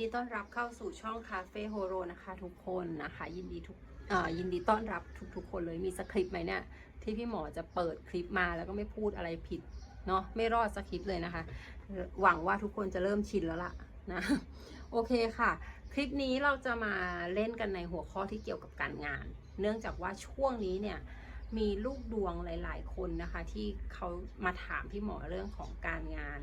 ดีต้อนรับเข้าสู่ช่องคาเฟ่โฮโรนะคะทุกคนนะคะ ยินดีทุกยินดีต้อนรับทุกๆคนเลยมีสคริปต์ไหมเนี่ยที่พี่หมอจะเปิดคลิปมาแล้วก็ไม่พูดอะไรผิดเนาะไม่รอดสคริปต์เลยนะคะ หวังว่าทุกคนจะเริ่มชินแล้วล่ะนะโอเคค่ะ คลิปนี้เราจะมาเล่นกันในหัวข้อที่เกี่ยวกับการงาน เนื่องจากว่าช่วงนี้เนี่ยมีลูกดวงหลาย ๆ คนนะคะ ที่เขามาถามพี่หมอเรื่องของการงาน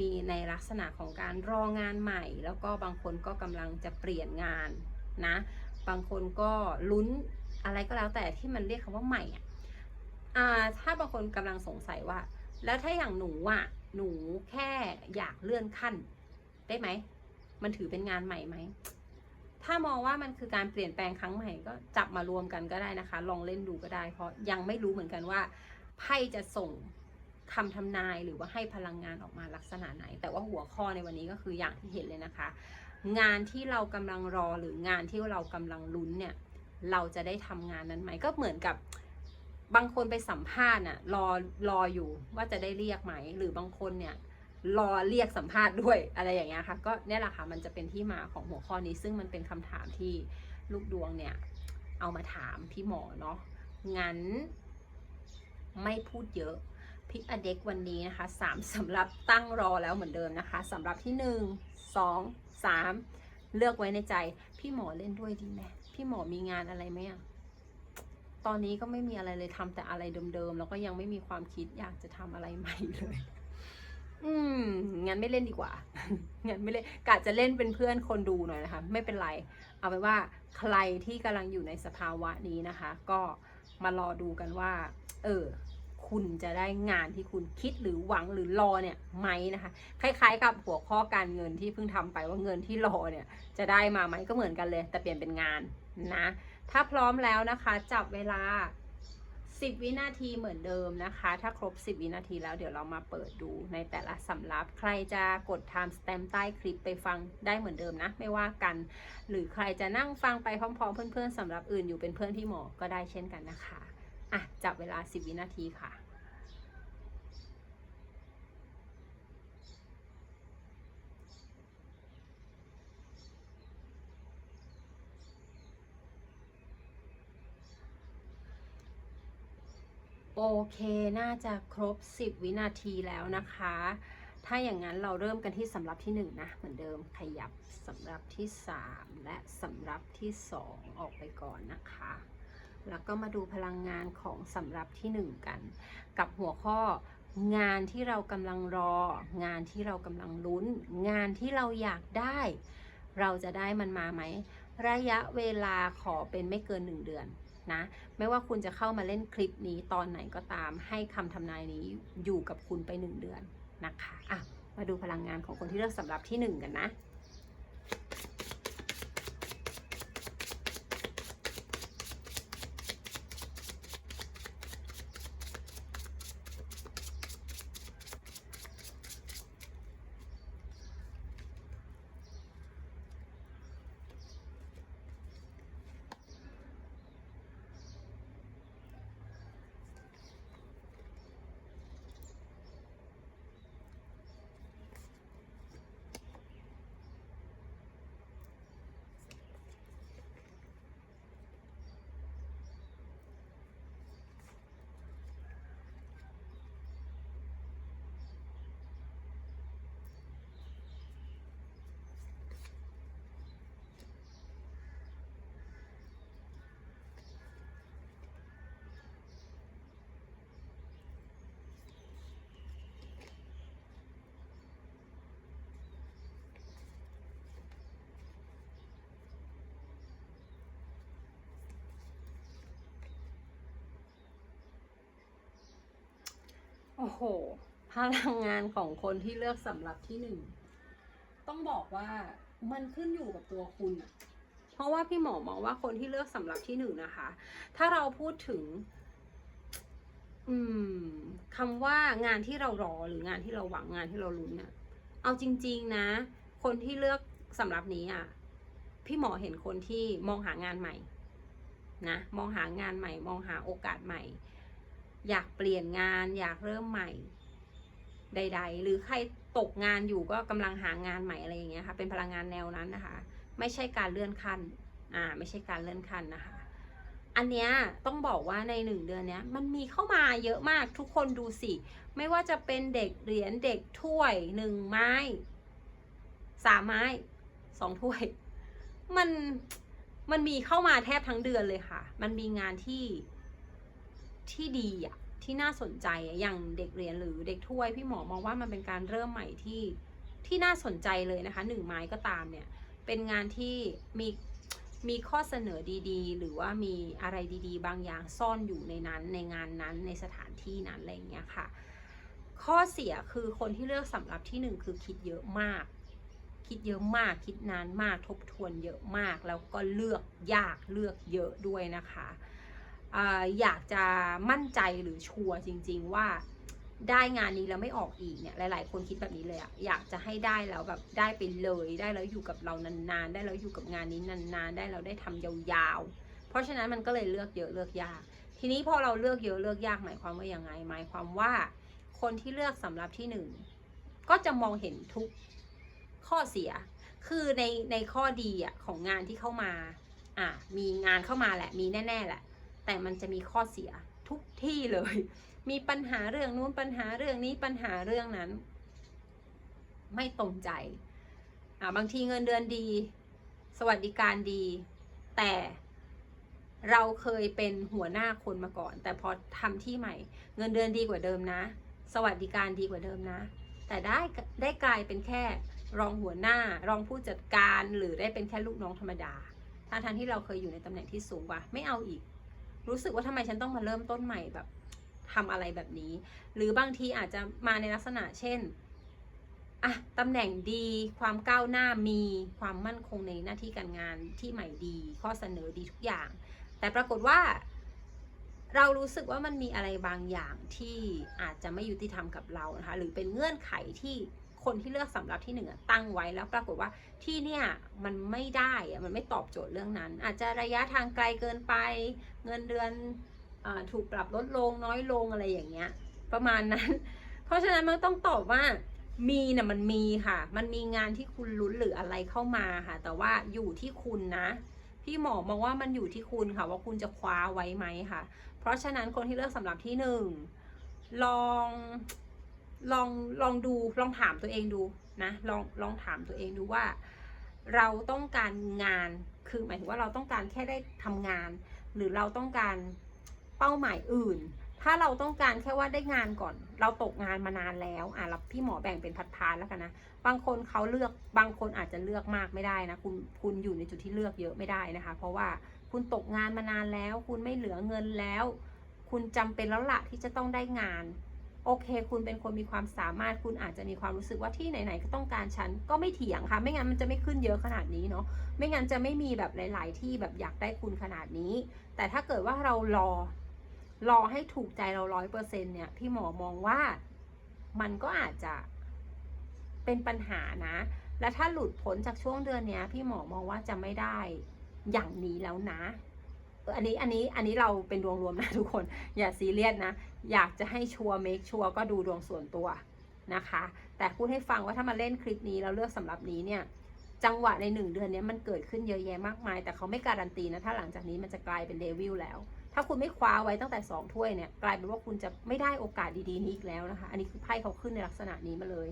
มีในลักษณะของการรองานใหม่ แล้วก็บางคนก็กำลังจะเปลี่ยนงานนะ บางคนก็ลุ้นอะไรก็แล้วแต่ที่มันเรียกคำว่าใหม่อะอ่าถ้าบางคนกำลังสงสัยว่า แล้วถ้าอย่างหนูอะหนูแค่อยากเลื่อนขั้น ได้ไหม มันถือเป็นงานใหม่ไหม ถ้ามองว่ามันคือการเปลี่ยนแปลงครั้งใหม่ก็จับมารวมกันก็ได้นะคะ ลองเล่นดูก็ได้ เพราะยังไม่รู้เหมือนกันว่าไพ่จะส่ง คำทำนายหรือว่าให้พลังงานออกมาลักษณะไหน แต่ว่าหัวข้อในวันนี้ก็คืออย่างที่เห็นเลยนะคะ งานที่เรากำลังรอหรืองานที่เรากำลังลุ้นเนี่ยเราจะได้ทำงานนั้นไหมก็เหมือนกับบางคนไปสัมภาษณ์น่ะรอรออยู่ว่าจะได้เรียกไหม หรือบางคนเนี่ยรอเรียกสัมภาษณ์ด้วยอะไรอย่างเงี้ยค่ะก็เนี่ยแหละค่ะมันจะเป็นที่มาของหัวข้อนี้ ซึ่งมันเป็นคำถามที่ลูกดวงเนี่ยเอามาถามพี่หมอเนาะงั้นไม่พูดเยอะ พิกอเด็กวันนี้นะคะสามสำหรับตั้งรอแล้วเหมือนเดิมนะคะสำหรับที่หนึ่งสองสามเลือกไว้ในใจ พี่หมอเล่นด้วยดีไหมพี่หมอมีงานอะไรไหมอะตอนนี้ก็ไม่มีอะไรเลยทำแต่อะไรเดิมๆแล้วก็ยังไม่มีความคิดอยากจะทำอะไรใหม่เลย อืมงั้นไม่เล่นดีกว่างั้นไม่เล่นกะจะเล่นเป็นเพื่อนคนดูหน่อยนะคะ ไม่เป็นไร เอาไปนว่าใครที่กำลังอยู่ในสภาวะนี้นะคะ ก็มารอดูกันว่า เออ คุณจะได้งานที่คุณคิดหรือหวังหรือรอเนี่ยไหมนะคะ คล้ายๆ กับหัวข้อการเงินที่เพิ่งทำไปว่าเงินที่รอเนี่ยจะได้มาไหมก็เหมือนกันเลย แต่เปลี่ยนเป็นงานนะถ้าพร้อมแล้วนะคะจับเวลา 10 วินาทีเหมือนเดิมนะคะ ถ้าครบ 10 วินาทีแล้วเดี๋ยวเรามาเปิดดูในแต่ละสำรับ ใครจะกด time stamp ใต้คลิปไปฟังได้เหมือนเดิมนะ ไม่ว่ากัน หรือใครจะนั่งฟังไปพร้อมๆ เพื่อนๆสำรับอื่นอยู่เป็นเพื่อนพี่หมอก็ได้เช่นกันนะคะ อะ จับเวลา 10 วินาทีค่ะโอเค น่าจะครบ 10 วินาทีแล้วนะคะ ถ้าอย่างนั้นเราเริ่มกันที่สำรับที่ 1 นะ เหมือนเดิม ขยับสำรับที่ 3 และสำรับที่ 2 ออกไปก่อนนะคะ แล้วก็มาดูพลังงานของสำรับที่1กัน กับหัวข้องานที่เรากำลังรอ งานที่เรากำลังลุ้น งานที่เราอยากได้ เราจะได้มันมาไหม ระยะเวลาขอเป็นไม่เกิน1เดือนนะไม่ว่าคุณจะเข้ามาเล่นคลิปนี้ตอนไหนก็ตาม ให้คำทำนายนี้อยู่กับคุณไป1เดือนนะคะอะมาดูพลังงานของคนที่เลือกสำหรับที่1กันนะ อ้โห พลังงานของคนที่เลือกสำหรับที่หนึ่ง ต้องบอกว่ามันขึ้นอยู่กับตัวคุณอะเพราะว่าพี่หมอมองว่าคนที่เลือกสำหรับที่หนึ่งนะคะ ถ้าเราพูดถึง อืมคำว่างานที่เรารอหรืองานที่เราหวังงานที่เราลุ้นเนี่ยเอาจริง ๆ นะ คนที่เลือกสำหรับนี้อะ พี่หมอเห็นคนที่มองหางานใหม่ นะ มองหางานใหม่ มองหาโอกาสใหม่ อยากเปลี่ยนงานอยากเริ่มใหม่ ใด ๆ หรือใครตกงานอยู่ก็กำลังหางานใหม่อะไรอย่างเงี้ยค่ะ เป็นพลังงานแนวนั้นนะคะ ไม่ใช่การเลื่อนขั้น อ่า ไม่ใช่การเลื่อนขั้นนะคะ อันเนี้ยต้องบอกว่าในหนึ่งเดือนเนี้ยมันมีเข้ามาเยอะมากทุกคนดูสิ ไม่ว่าจะเป็นเด็กเหรียญเด็กถ้วยหนึ่งไม้สามไม้สองถ้วย มันมันมีเข้ามาแทบทั้งเดือนเลยค่ะ มันมีงานที่ ที่ดีอะที่น่าสนใจอย่างเด็กเหรียญหรือเด็กถ้วย พี่หมอมองว่ามันเป็นการเริ่มใหม่ที่ที่น่าสนใจเลยนะคะหนึ่งไม้ก็ตามเนี่ยเป็นงานที่มีมีข้อเสนอดีๆ หรือว่ามีอะไรดีๆ บางอย่างซ่อนอยู่ในนั้นในงานนั้นในสถานที่นั้นอะไรอย่างเงี้ยค่ะ ข้อเสียคือคนที่เลือกสำหรับที่หนึ่งคือคิดเยอะมาก คิดเยอะมากคิดนานมากทบทวนเยอะมาก แล้วก็เลือกยากเลือกเยอะด้วยนะคะ อยากจะมั่นใจหรือชัวร์จริง ๆ ว่าได้งานนี้แล้วไม่ออกอีกเนี่ยหลาย ๆ คนคิดแบบนี้เลยอะอยากจะให้ได้แล้วแบบได้ไปเลยได้แล้วอยู่กับเรานานๆ ได้แล้วอยู่กับงานนี้นานๆ ได้แล้วได้ทำยาวๆ เพราะฉะนั้นมันก็เลยเลือกเยอะเลือกยาก ทีนี้พอเราเลือกเยอะเลือกยากหมายความว่ายังไง หมายความว่าคนที่เลือกสำหรับที่หนึ่งก็จะมองเห็นทุกข้อเสีย คือในในข้อดีอะของงานที่เข้ามาอะมีงานเข้ามาแหละมีแน่ๆแหละ แต่มันจะมีข้อเสียทุกที่เลย มีปัญหาเรื่องนู้นปัญหาเรื่องนี้ปัญหาเรื่องนั้น ไม่ตรงใจอะบางทีเงินเดือนดี สวัสดิการดี แต่เราเคยเป็นหัวหน้าคนมาก่อน แต่พอทำที่ใหม่ เงินเดือนดีกว่าเดิมนะ สวัสดิการดีกว่าเดิมนะ แต่ได้ได้กลายเป็นแค่รองหัวหน้ารองผู้จัดการหรือได้เป็นแค่ลูกน้องธรรมดาทั้งทันที่เราเคยอยู่ในตำแหน่งที่สูงกว่า ไม่เอาอีก รู้สึกว่าทำไมฉันต้องมาเริ่มต้นใหม่แบบทำอะไรแบบนี้ หรือบางทีอาจจะมาในลักษณะเช่นอะตำแหน่งดีความก้าวหน้ามีความมั่นคงในหน้าที่การงานที่ใหม่ดี ข้อเสนอดีทุกอย่าง แต่ปรากฏว่า เรารู้สึกว่ามันมีอะไรบางอย่างที่อาจจะไม่ยุติธรรมกับเรานะคะหรือเป็นเงื่อนไขที่ คนที่เลือกสำหรับที่หนึ่งตั้งไว้แล้วปรากฏว่าที่เนี่ยมันไม่ได้อะมันไม่ตอบโจทย์เรื่องนั้น อาจจะระยะทางไกลเกินไป เงินเดือนอถูกปรับลดลงน้อยลงอะไรอย่างเงี้ย ประมาณนั้น เพราะฉะนั้นมันต้องตอบว่ามีน่ะมันมีค่ะ มันมีงานที่คุณลุ้นหรืออะไรเข้ามาค่ะ แต่ว่าอยู่ที่คุณนะพี่หมอมองว่ามันอยู่ที่คุณค่ะ ว่าคุณจะคว้าไว้ไหมค่ะ เพราะฉะนั้นคนที่เลือกสำหรับที่หนึ่งลอง ลองลองดูลองถามตัวเองดูนะลองลองถามตัวเองดูว่า เราต้องการงานคือหมายถึงว่าเราต้องการแค่ได้ทำงาน หรือเราต้องการเป้าหมายอื่น ถ้าเราต้องการแค่ว่าได้งานก่อน เราตกงานมานานแล้วอะเราพี่หมอแบ่งเป็นพัดพาร์ทแล้วกันนะบางคนเขาเลือกบางคนอาจจะเลือกมากไม่ได้นะคุณคุณอยู่ในจุดที่เลือกเยอะไม่ได้นะคะ เพราะว่าคุณตกงานมานานแล้ว คุณไม่เหลือเงินแล้ว คุณจำเป็นแล้วละที่จะต้องได้งาน โอเค คุณเป็นคนมีความสามารถคุณอาจจะมีความรู้สึกว่าที่ไหนๆก็ต้องการฉันก็ไม่เถียงค่ะ ไม่งั้นมันจะไม่ขึ้นเยอะขนาดนี้เนาะไม่งั้นจะไม่มีแบบหลาย ๆ ที่แบบอยากได้คุณขนาดนี้ แต่ถ้าเกิดว่าเรารอรอให้ถูกใจเราร้อยเปอร์เซ็นเนี่ยพี่หมอมองว่ามันก็อาจจะเป็นปัญหานะ และถ้าหลุดพ้นจากช่วงเดือนนี้พี่หมอมองว่าจะไม่ได้อย่างนี้แล้วนะ อันนี้อันนี้อันนี้เราเป็นดวงรวมนะทุกคนอย่าซีเรียสนะ อยากจะให้ชัวร์เมคชัวร์ก็ดูดวงส่วนตัวนะคะ แต่พูดให้ฟังว่าถ้ามาเล่นคลิปนี้เราเลือกสำหรับนี้เนี่ยจังหวะในหนึ่งเดือนนี้มันเกิดขึ้นเยอะแยะมากมาย แต่เขาไม่การันตีนะถ้าหลังจากนี้มันจะกลายเป็นเดวิลแล้ว ถ้าคุณไม่คว้าไว้ตั้งแต่สองถ้วยเนี่ยกลายเป็นว่าคุณจะไม่ได้โอกาสดีๆนี้อีกแล้วนะคะ อันนี้คือไพ่เขาขึ้นในลักษณะนี้มาเลย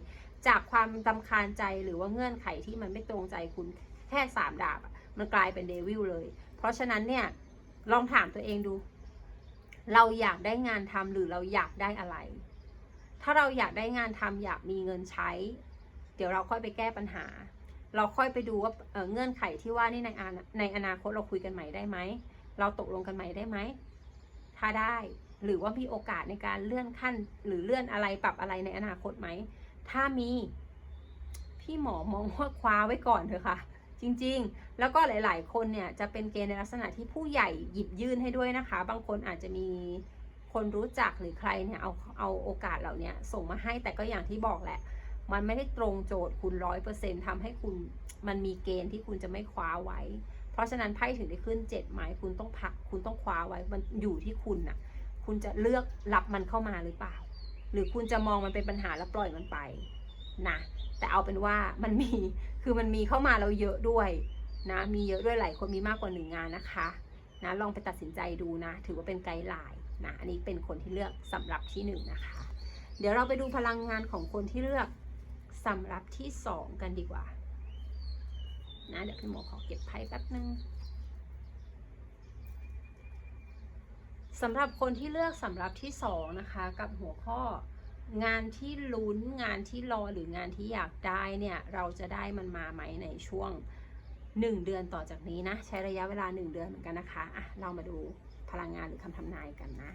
จากความตำคาญใจหรือว่าเงื่อนไขที่มันไม่ตรงใจคุณแค่สามดาบมันกลายเป็นเดวิลเลย เพราะฉะนั้นเนี่ย ลองถามตัวเองดู เราอยากได้งานทำหรือเราอยากได้อะไร ถ้าเราอยากได้งานทำอยากมีเงินใช้ เดี๋ยวเราค่อยไปแก้ปัญหา เราค่อยไปดูว่าเเงื่อนไขที่ว่านี่ในในอนาคตเราคุยกันใหม่ได้ไหม เราตกลงกันใหม่ได้ไหม ถ้าได้หรือว่ามีโอกาสในการเลื่อนขั้น หรือเลื่อนอะไรปรับอะไรในอนาคตไหม ถ้ามี พี่หมอมองว่าคว้าไว้ก่อนเถอะค่ะ จริง ๆ แล้วก็หลาย ๆ คนเนี่ยจะเป็นเกณฑ์ในลักษณะที่ผู้ใหญ่หยิบยื่นให้ด้วยนะคะ บางคนอาจจะมีคนรู้จักหรือใครเนี่ยเอาเอาโอกาสเหล่านี้ส่งมาให้แต่ก็อย่างที่บอกแหละ มันไม่ได้ตรงโจทย์คุณร้อยเปอร์เซ็นต์ทำให้คุณมันมีเกณฑ์ที่คุณจะไม่คว้าไว้ เพราะฉะนั้นไพ่ถึงได้ขึ้นเจ็ดหมายคุณต้องพักคุณต้องคว้าไว้มันอยู่ที่คุณน่ะคุณจะเลือกรับมันเข้ามาหรือเปล่า หรือคุณจะมองมันเป็นปัญหาแล้วปล่อยมันไปนะแต่เอาเป็นว่ามันมีคือมันมีเข้ามาเราเยอะด้วย นะมีเยอะด้วยหลายคนมีมากกว่าหนึ่งงานนะคะนะลองไปตัดสินใจดูนะ ถือว่าเป็นไกด์ไลน์นะอันนี้เป็นคนที่เลือกสำหรับที่หนึ่งนะคะ เดี๋ยวเราไปดูพลังงานของคนที่เลือกสำหรับที่สองกันดีกว่านะเดี๋ยวพี่หมอขอเก็บไพ่แป๊บนึงสำหรับคนที่เลือกสำหรับที่สองนะคะ กับหัวข้องานที่ลุ้นงานที่รอหรืองานที่อยากได้เนี่ย เราจะได้มันมาไหมในช่วง 1 เดือนต่อจากนี้นะ ใช้ระยะเวลา 1 เดือนเหมือนกันนะคะอะเรามาดูพลังงานหรือคำทำนายกันนะ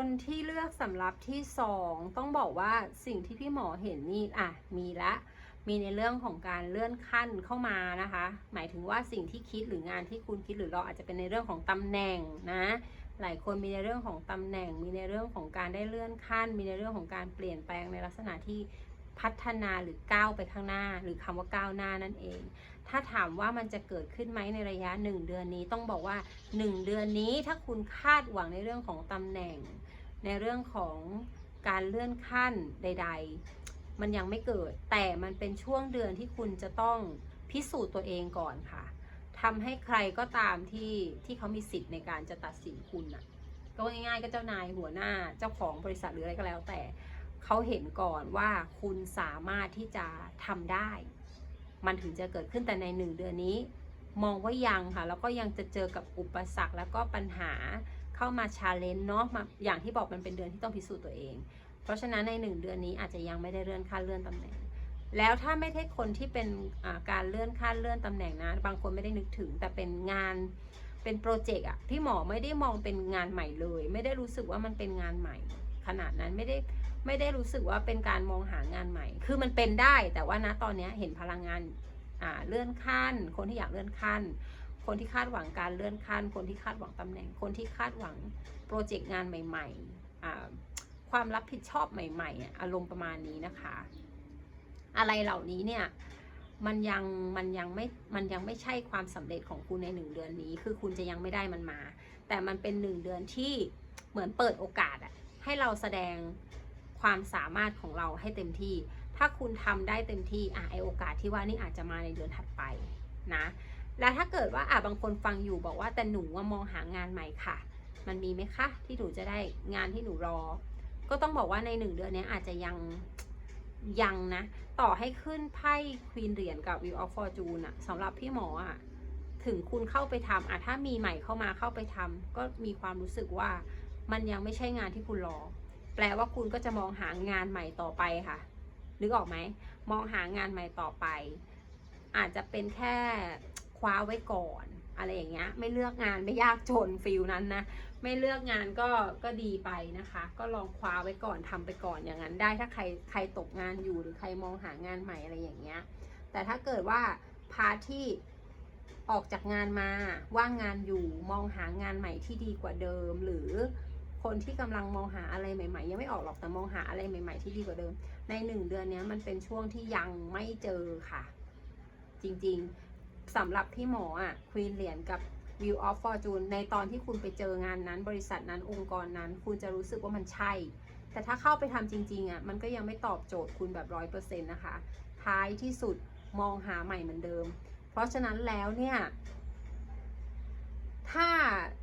คนที่เลือกสำรับที่สองต้องบอกว่าสิ่งที่พี่หมอเห็นนี่อะมีละมีในเรื่องของการเลื่อนขั้นเข้ามานะคะ หมายถึงว่าสิ่งที่คิดหรืองานที่คุณคิดหรือเรออาจจะเป็นในเรื่องของตำแหน่งนะ หลายคนมีในเรื่องของตำแหน่ง มีในเรื่องของการได้เลื่อนขั้น มีในเรื่องของการเปลี่ยนแปลงในลักษณะที่พัฒนาหรือก้าวไปข้างหน้า หรือคำว่าก้าวหน้านั่นเอง ถ้าถามว่ามันจะเกิดขึ้นไหมในระยะ 1 เดือนนี้ต้องบอกว่า 1 เดือนนี้ถ้าคุณคาดหวังในเรื่องของตำแหน่ง ในเรื่องของการเลื่อนขั้นใด ๆ มันยังไม่เกิด แต่มันเป็นช่วงเดือนที่คุณจะต้องพิสูจน์ตัวเองก่อนค่ะทำให้ใครก็ตามที่ที่เขามีสิทธิ์ในการจะตัดสินคุณน่ะก็ง่ายๆก็เจ้านายหัวหน้าเจ้าของบริษัทหรืออะไรก็แล้ว แต่เขาเห็นก่อนว่าคุณสามารถที่จะทำได้ มันถึงจะเกิดขึ้นแต่ในหนึ่งเดือนนี้ มองว่ายังค่ะ แล้วก็ยังจะเจอกับอุปสรรคแล้วก็ปัญหา เข้ามาชาเลนจ์เนาะมาอย่างที่บอกมันเป็นเดือนที่ต้องพิสูจน์ตัวเอง เพราะฉะนั้นในหนึ่งเดือนนี้อาจจะยังไม่ได้เลื่อนขั้นเลื่อนตำแหน่ง แล้วถ้าไม่ใช่คนที่เป็นการเลื่อนขั้นเลื่อนตำแหน่งนะ บางคนไม่ได้นึกถึง แต่เป็นงานเป็นโปรเจกต์อะพี่หมอไม่ได้มองเป็นงานใหม่เลย ไม่ได้รู้สึกว่ามันเป็นงานใหม่ ขนาดนั้นไม่ได้ไม่ได้รู้สึกว่าเป็นการมองหางานใหม่ คือมันเป็นได้แต่ว่านะตอนนี้เห็นพลังงานเลื่อนขั้น คนที่อยากเลื่อนขั้น คนที่คาดหวังการเลื่อนขั้น คนที่คาดหวังตำแหน่ง คนที่คาดหวังโปรเจกต์งานใหม่ๆ ความรับผิดชอบใหม่ๆอะอารมณ์ประมาณนี้นะคะ อะไรเหล่านี้เนี่ยมันยังมันยังไม่มันยังไม่ใช่ความสำเร็จของคุณในหนึ่งเดือนนี้ คือคุณจะยังไม่ได้มันมา แต่มันเป็นหนึ่งเดือนที่เหมือนเปิดโอกาสอะให้เราแสดงความสามารถของเราให้เต็มที่ ถ้าคุณทำได้เต็มที่อะไอโอกาสที่ว่านี่อาจจะมาในเดือนถัดไปนะ แล้วถ้าเกิดว่าอะบางคนฟังอยู่บอกว่าแต่หนูมองหางานใหม่ค่ะ มันมีไหมคะที่หนูจะได้งานที่หนูรอ ก็ต้องบอกว่าในหนึ่งเดือนนี้อาจจะยังยังนะ ต่อให้ขึ้นไพ่ควีนเหรียญกับ Wheel of Fortune อะสำหรับพี่หมออะถึงคุณเข้าไปทำอะถ้ามีใหม่เข้ามาเข้าไปทำก็มีความรู้สึกว่ามันยังไม่ใช่งานที่คุณรอ แปลว่าคุณก็จะมองหางานใหม่ต่อไปค่ะ นึกออกไหม มองหางานใหม่ต่อไป อาจจะเป็นแค่ ว้าไว้ก่อน อะไรอย่างเงี้ย ไม่เลือกงานไม่ยากจนฟิลนั้นนะ ไม่เลือกงานก็ก็ดีไปนะคะ ก็ลองคว้าไว้ก่อนทำไปก่อนอย่างนั้นได้ถ้าใครใครตกงานอยู่หรือใครมองหางานใหม่อะไรอย่างเงี้ย แต่ถ้าเกิดว่าพาที่ออกจากงานมาว่างงานอยู่มองหางานใหม่ที่ดีกว่าเดิม หรือคนที่กำลังมองหาอะไรใหม่ ๆ ยังไม่ออกหรอกแต่มองหาอะไรใหม่ ๆ ที่ดีกว่าเดิม ในหนึ่งเดือนนี้มันเป็นช่วงที่ยังไม่เจอค่ะ จริงๆ สำหรับพี่หมออะควีนเหรียญกับ View of Fortune ในตอนที่คุณไปเจองานนั้น บริษัทนั้นองค์กรนั้น คุณจะรู้สึกว่ามันใช่ แต่ถ้าเข้าไปทำจริงๆอะมันก็ยังไม่ตอบโจทย์คุณแบบร้อยเปอร์เซ็นต์นะคะ ท้ายที่สุดมองหาใหม่เหมือนเดิม เพราะฉะนั้นแล้วเนี่ยถ้า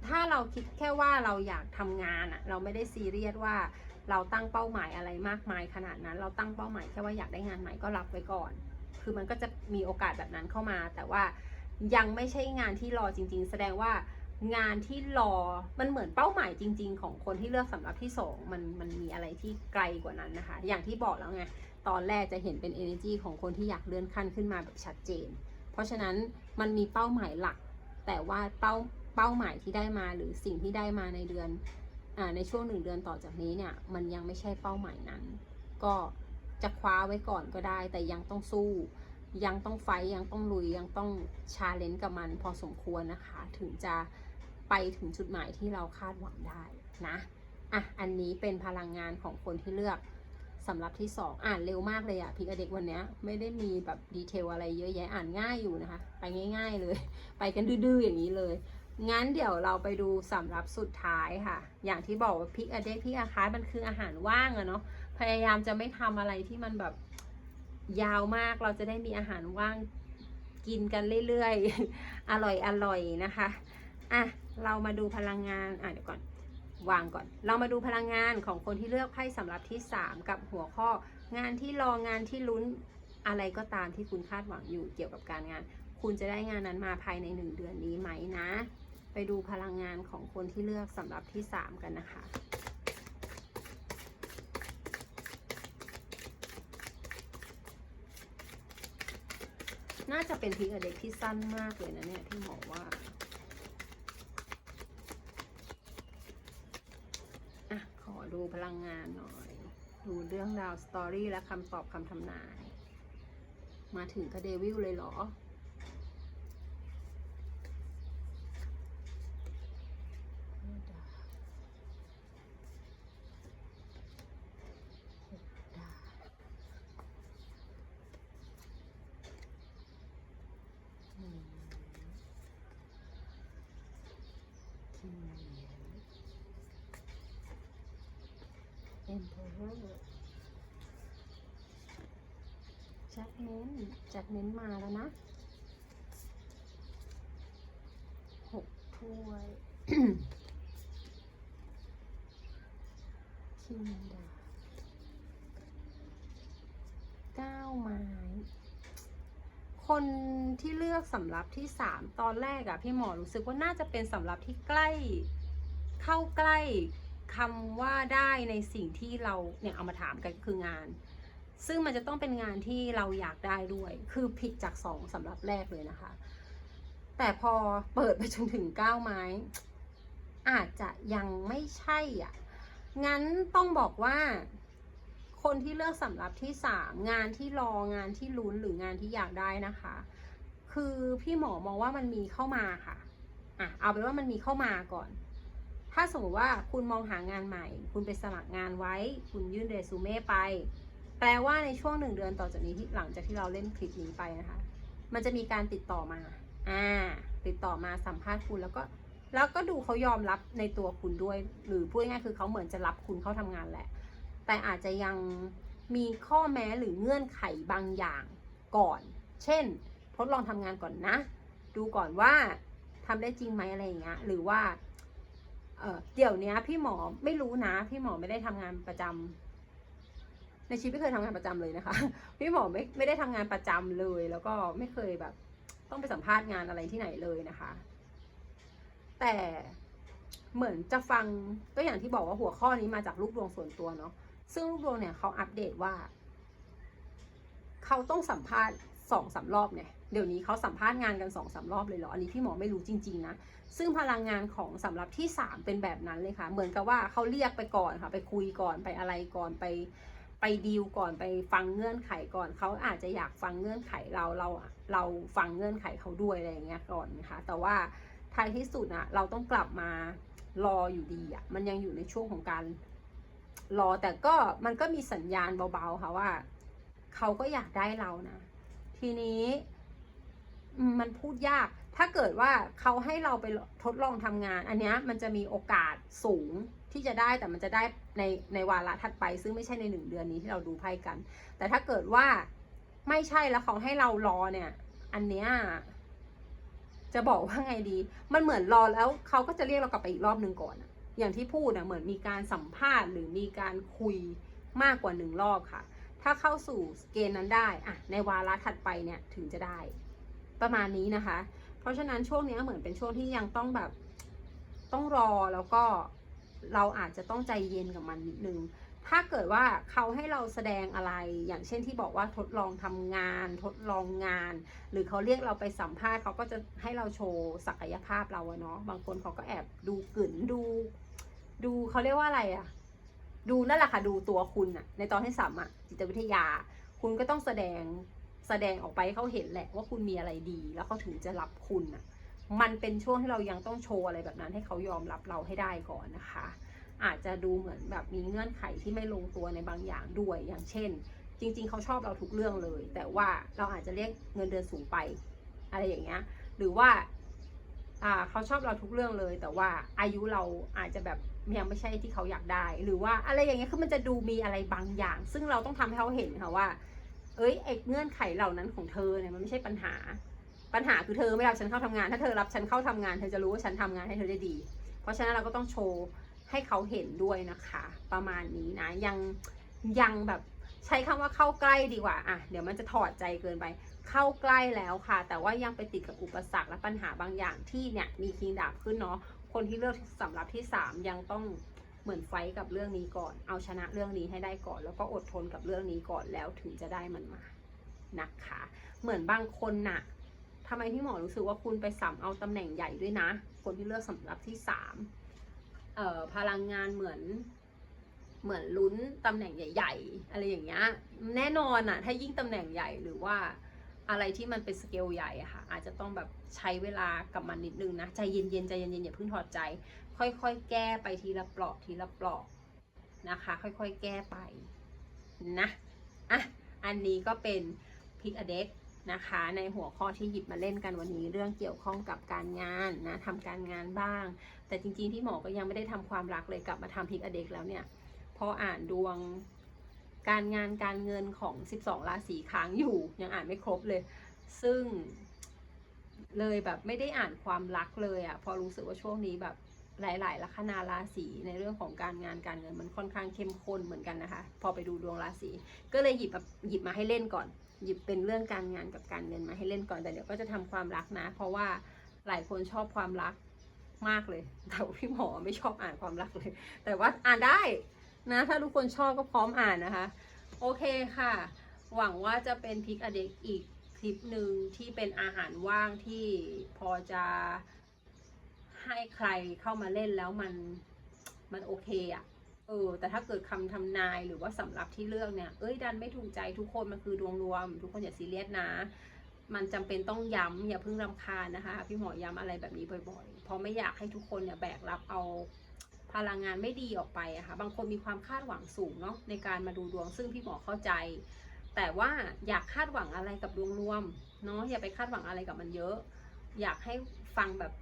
ถ้าเราคิดแค่ว่าเราอยากทำงานอะเราไม่ได้ซีเรียสว่าเราตั้งเป้าหมายอะไรมากมายขนาดนั้น เราตั้งเป้าหมายแค่ว่าอยากได้งานใหม่ก็รับไว้ก่อน คือมันก็จะมีโอกาสแบบนั้นเข้ามา แต่ว่ายังไม่ใช่งานที่รอจริง ๆ แสดงว่างานที่รอมันเหมือนเป้าหมายจริง ๆ ของคนที่เลือกสำหรับที่สองมันมันมีอะไรที่ไกลกว่านั้นนะคะ อย่างที่บอกแล้วไงตอนแรกจะเห็นเป็น energy ของคนที่อยากเลื่อนขั้นขึ้นมาแบบชัดเจน เพราะฉะนั้นมันมีเป้าหมายหลัก แต่ว่าเป้าเป้าหมายที่ได้มาหรือสิ่งที่ได้มาในเดือนอในช่วงหนึ่งเดือนต่อจากนี้เนี่ยมันยังไม่ใช่เป้าหมายนั้น ก็ จะคว้าไว้ก่อนก็ได้ แต่ยังต้องสู้ ยังต้องไฟยังต้องลุยยังต้องชาเลนจ์กับมันพอสมควรนะคะ ถึงจะไปถึงจุดหมายที่เราคาดหวังได้นะอะอันนี้เป็นพลังงานของคนที่เลือกสำหรับที่สองอ่านเร็วมากเลยอะพิกเด็กวันนี้ไม่ได้มีแบบดีเทลอะไรเยอะแยะอ่านง่ายอยู่นะคะ ไปง่าย ๆเลย ไปกันดื้อๆอย่างนี้เลยงั้นเดี๋ยวเราไปดูสำรับสุดท้ายค่ะ อย่างที่บอกว่าพิกอเด็กพิกอาคามันคืออาหารว่างอะเนาะ พยายามจะไม่ทำอะไรที่มันแบบยาวมากเราจะได้มีอาหารว่างกินกันเรื่อยๆ อร่อยอร่อยนะคะ อะ เรามาดูพลังงาน อะเดี๋ยวก่อน วางก่อน เรามาดูพลังงานของคนที่เลือกไพ่สำหรับที่ 3 กับหัวข้อ งานที่รองานที่ลุ้นอะไรก็ตามที่คุณคาดหวังอยู่เกี่ยวกับการงาน คุณจะได้งานนั้นมาภายใน 1 เดือนนี้ไหมนะ ไปดูพลังงานของคนที่เลือกสำหรับที่ 3 กันนะคะาจะเป็นพิกอเด็กที่สั้นมากเลยนะเนี่ยที่หมอว่าอะขอดูพลังงานหน่อย ดูเรื่องราวสตอรี่และคำตอบคำทำนาย มาถึงกระเดวิลเลยเหรอ Emperor จ็คเน้นจ็คเน้นมาแล้วนะหกถ้วยคิงดาเก้าไม้ คนที่เลือกสำรับที่สามตอนแรกอะพี่หมอรู้สึกว่าน่าจะเป็นสำรับที่ใกล้เข้าใกล้คำว่าได้ในสิ่งที่เราเนี่ยเอามาถามกันคืองาน ซึ่งมันจะต้องเป็นงานที่เราอยากได้ด้วย คือผิดจากสองสำรับแรกเลยนะคะ แต่พอเปิดไปจนถึงเก้าไม้ อาจจะยังไม่ใช่อะงั้นต้องบอกว่า คนที่เลือกสำหรับที่สามงานที่รองานที่ลุ้นหรืองานที่อยากได้นะคะ คือพี่หมอมองว่ามันมีเข้ามาค่ะอะเอาเป็นว่ามันมีเข้ามาก่อน ถ้าสมมติว่าคุณมองหางานใหม่ คุณไปสมัครงานไว้ คุณยื่นเรซูเม่ไป แปลว่าในช่วงหนึ่งเดือนต่อจากนี้ที่หลังจากที่เราเล่นคลิปนี้ไปนะคะ มันจะมีการติดต่อมาอ่าติดต่อมาสัมภาษณ์คุณแล้วก็แล้วก็ดูเขายอมรับในตัวคุณด้วย หรือพูดง่ายคือเขาเหมือนจะรับคุณเข้าทำงานแหละ แต่อาจจะยังมีข้อแม้หรือเงื่อนไขบางอย่างก่อน เช่น ทดลองทำงานก่อนนะ ดูก่อนว่าทำได้จริงไหมอะไรอย่างเงี้ย หรือว่าเออเดี๋ยวนี้พี่หมอไม่รู้นะ พี่หมอไม่ได้ทำงานประจำในชีวิตไม่เคยทำงานประจำเลยนะคะ พี่หมอไม่ไม่ได้ทำงานประจำเลย แล้วก็ไม่เคยแบบ ต้องไปสัมภาษณ์งานอะไรที่ไหนเลยนะคะ แต่เหมือนจะฟังก็อย่างที่บอกว่าหัวข้อนี้มาจากลูกดวงส่วนตัวเนาะ ซึ่งลูกดวงเนี่ยเขาอัปเดตว่า เขาต้องสัมภาษณ์สองสามรอบเนี่ยเดี๋ยวนี้เขาสัมภาษณ์งานกันสองสามรอบเลยเหรออันนี้พี่หมอไม่รู้จริงๆนะซึ่งพลังงานของสำหรับที่สามเป็นแบบนั้นเลยค่ะ เหมือนกับว่าเขาเรียกไปก่อนค่ะ ไปคุยก่อนไปอะไรก่อนไปไปดีลก่อนไปฟังเงื่อนไขก่อนเขาอาจจะอยากฟังเงื่อนไขเราเราเราฟังเงื่อนไขเขาด้วยอะไรเงี้ยก่อนนะคะแต่ว่าท้ายที่สุดอะเราต้องกลับมารออยู่ดีอะมันยังอยู่ในช่วงของการ รอแต่ก็มันก็มีสัญญาณเบาๆค่ะว่าเขาก็อยากได้เรานะ ทีนี้มันพูดยาก ถ้าเกิดว่าเขาให้เราไปทดลองทำงาน อันนี้มันจะมีโอกาสสูงที่จะได้แต่มันจะได้ในในวาระถัดไป ซึ่งไม่ใช่ในหนึ่งเดือนนี้ที่เราดูไพ่กัน แต่ถ้าเกิดว่าไม่ใช่แล้วเขาให้เรารอเนี่ย อันเนี้ยจะบอกว่าไงดี มันเหมือนรอแล้วเขาก็จะเรียกเรากลับไปอีกรอบหนึ่งก่อนอะ อย่างที่พูดอะเหมือนมีการสัมภาษณ์หรือมีการคุยมากกว่าหนึ่งรอบค่ะ ถ้าเข้าสู่เกณฑ์นั้นได้อะในวาระถัดไปเนี่ยถึงจะได้ ประมาณนี้นะคะ เพราะฉะนั้นช่วงนี้เหมือนเป็นช่วงที่ยังต้องแบบต้องรอแล้วก็เราอาจจะต้องใจเย็นกับมันนิดนึง ถ้าเกิดว่าเขาให้เราแสดงอะไร อย่างเช่นที่บอกว่าทดลองทำงาน ทดลองงาน หรือเขาเรียกเราไปสัมภาษณ์เขาก็จะให้เราโชว์ศักยภาพเราอะเนาะ บางคนเขาก็แอบดูกลืนดู ดูเขาเรียกว่าอะไรอะดูนั่นแหละค่ะ ดูตัวคุณอะในตอนที่สามอะจิตวิทยา คุณก็ต้องแสดงแสดงออกไปให้เขาเห็นแหละว่าคุณมีอะไรดี แล้วเขาถึงจะรับคุณอะมันเป็นช่วงที่เรายังต้องโชว์อะไรแบบนั้นให้เขายอมรับเราให้ได้ก่อนนะคะ อาจจะดูเหมือนแบบมีเงื่อนไขที่ไม่ลงตัวในบางอย่างด้วยอย่างเช่น จริง ๆ เขาชอบเราทุกเรื่องเลย แต่ว่าเราอาจจะเรียกเงินเดือนสูงไป อะไรอย่างเงี้ยหรือว่า อ่าเขาชอบเราทุกเรื่องเลย แต่ว่าอายุเราอาจจะแบบยังไม่ใช่ที่เขาอยากได้ หรือว่าอะไรอย่างเงี้ยคือมันจะดูมีอะไรบางอย่าง ซึ่งเราต้องทำให้เขาเห็นค่ะว่า เอ้ยไอ้เงื่อนไขเหล่านั้นของเธอเนี่ยมันไม่ใช่ปัญหา ปัญหาคือเธอไม่รับฉันเข้าทำงาน ถ้าเธอรับฉันเข้าทำงานเธอจะรู้ว่าฉันทำงานให้เธอได้ดี เพราะฉะนั้นเราก็ต้องโชว์ให้เขาเห็นด้วยนะคะ ประมาณนี้นะยังยังแบบใช้คำว่าเข้าใกล้ดีกว่าอะเดี๋ยวมันจะถอดใจเกินไป เข้าใกล้แล้วค่ะ แต่ว่ายังไปติดกับอุปสรรคและปัญหาบางอย่างที่เนี่ยมีคิงดาบขึ้นเนาะคนที่เลือกสำหรับที่ 3 ยังต้องเหมือนไฟกับเรื่องนี้ก่อน เอาชนะเรื่องนี้ให้ได้ก่อน แล้วก็อดทนกับเรื่องนี้ก่อนแล้วถึงจะได้มันมานะคะ เหมือนบางคนน่ะทำไมพี่หมอรู้สึกว่าคุณไปสัมเอาตำแหน่งใหญ่ด้วยนะ คนที่เลือกสำหรับที่สามเอ่อพลังงานเหมือน เหมือนลุ้นตำแหน่งใหญ่ ๆ อะไรอย่างเงี้ย แน่นอนอะถ้ายิ่งตำแหน่งใหญ่หรือว่า อะไรที่มันเป็นสเกลใหญ่อะค่ะ อาจจะต้องแบบใช้เวลากับมันนิดนึงนะ ใจเย็นๆ ใจเย็นๆ อย่าเพิ่งถอดใจ ค่อยๆ แก้ไปทีละเปลอกทีละเปลอกนะคะ ค่อยๆ แก้ไปนะ อะ อันนี้ก็เป็นพิกอเด็กนะคะ ในหัวข้อที่หยิบมาเล่นกันวันนี้เรื่องเกี่ยวข้องกับการงานนะทำการงานบ้าง แต่จริงๆพี่หมอก็ยังไม่ได้ทำความรักเลยกลับมาทำพิกอเด็กแล้วเนี่ยพออ่านดวง การงานการเงินของ 12 ราศีค้างอยู่ ยังอ่านไม่ครบเลย ซึ่งเลยแบบไม่ได้อ่านความรักเลยอะพอรู้สึกว่าช่วงนี้แบบหลาย ๆ ลัคนาราศีในเรื่องของการงานการเงินมันค่อนข้างเข้มข้นเหมือนกันนะคะ พอไปดูดวงราศีก็เลยหยิบมาหยิบมาให้เล่นก่อน หยิบเป็นเรื่องการงานกับการเงินมาให้เล่นก่อนแต่เดี๋ยวก็จะทำความรักนะ เพราะว่าหลายคนชอบความรักมากเลย แต่ว่าพี่หมอไม่ชอบอ่านความรักเลย แต่ว่าอ่านได้ นะ ถ้าทุกคนชอบก็พร้อมอ่านนะคะ โอเคค่ะ หวังว่าจะเป็นพิกอเด็กอีกคลิปหนึ่งที่เป็นอาหารว่างที่พอจะให้ใครเข้ามาเล่นแล้วมันมันโอเคอะเออแต่ถ้าเกิดคำทำนายหรือว่าสำหรับที่เลือกเนี่ยเอ้ยดันไม่ถูกใจทุกคนมันคือดวงรวม ทุกคนอย่าซีเรียสนะ มันจำเป็นต้องย้ำอย่าเพิ่งรำคาญนะคะ พี่หมอย้ำอะไรแบบนี้บ่อยๆเพราะไม่อยากให้ทุกคนเนี่ยแบกรับเอา พลังงานไม่ดีออกไปอะค่ะ บางคนมีความคาดหวังสูงเนาะในการมาดูดวงซึ่งพี่หมอเข้าใจ แต่ว่าอยากคาดหวังอะไรกับดวงรวมเนาะอย่าไปคาดหวังอะไรกับมันเยอะ อยากให้ฟังแบบ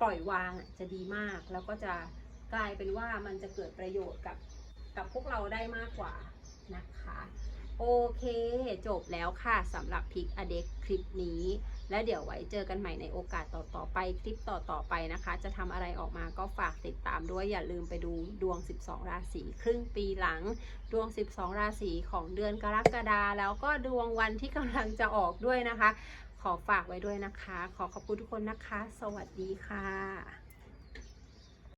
ปล่อยวางจะดีมาก แล้วก็จะกลายเป็นว่ามันจะเกิดประโยชน์กับกับพวกเราได้มากกว่านะคะ โอเค จบแล้วค่ะสำหรับพิกอเด็กคลิปนี้ และเดี๋ยวไว้เจอกันใหม่ในโอกาสต่อๆไปคลิปต่อๆไปนะคะ จะทำอะไรออกมาก็ฝากติดตามด้วยอย่าลืมไปดูดวง 12 ราศีครึ่งปีหลัง ดวง 12 ราศีของเดือนกรกฎาแล้วก็ดวงวันที่กำลังจะออกด้วยนะคะ ขอฝากไว้ด้วยนะคะ ขอขอบคุณทุกคนนะคะ สวัสดีค่ะ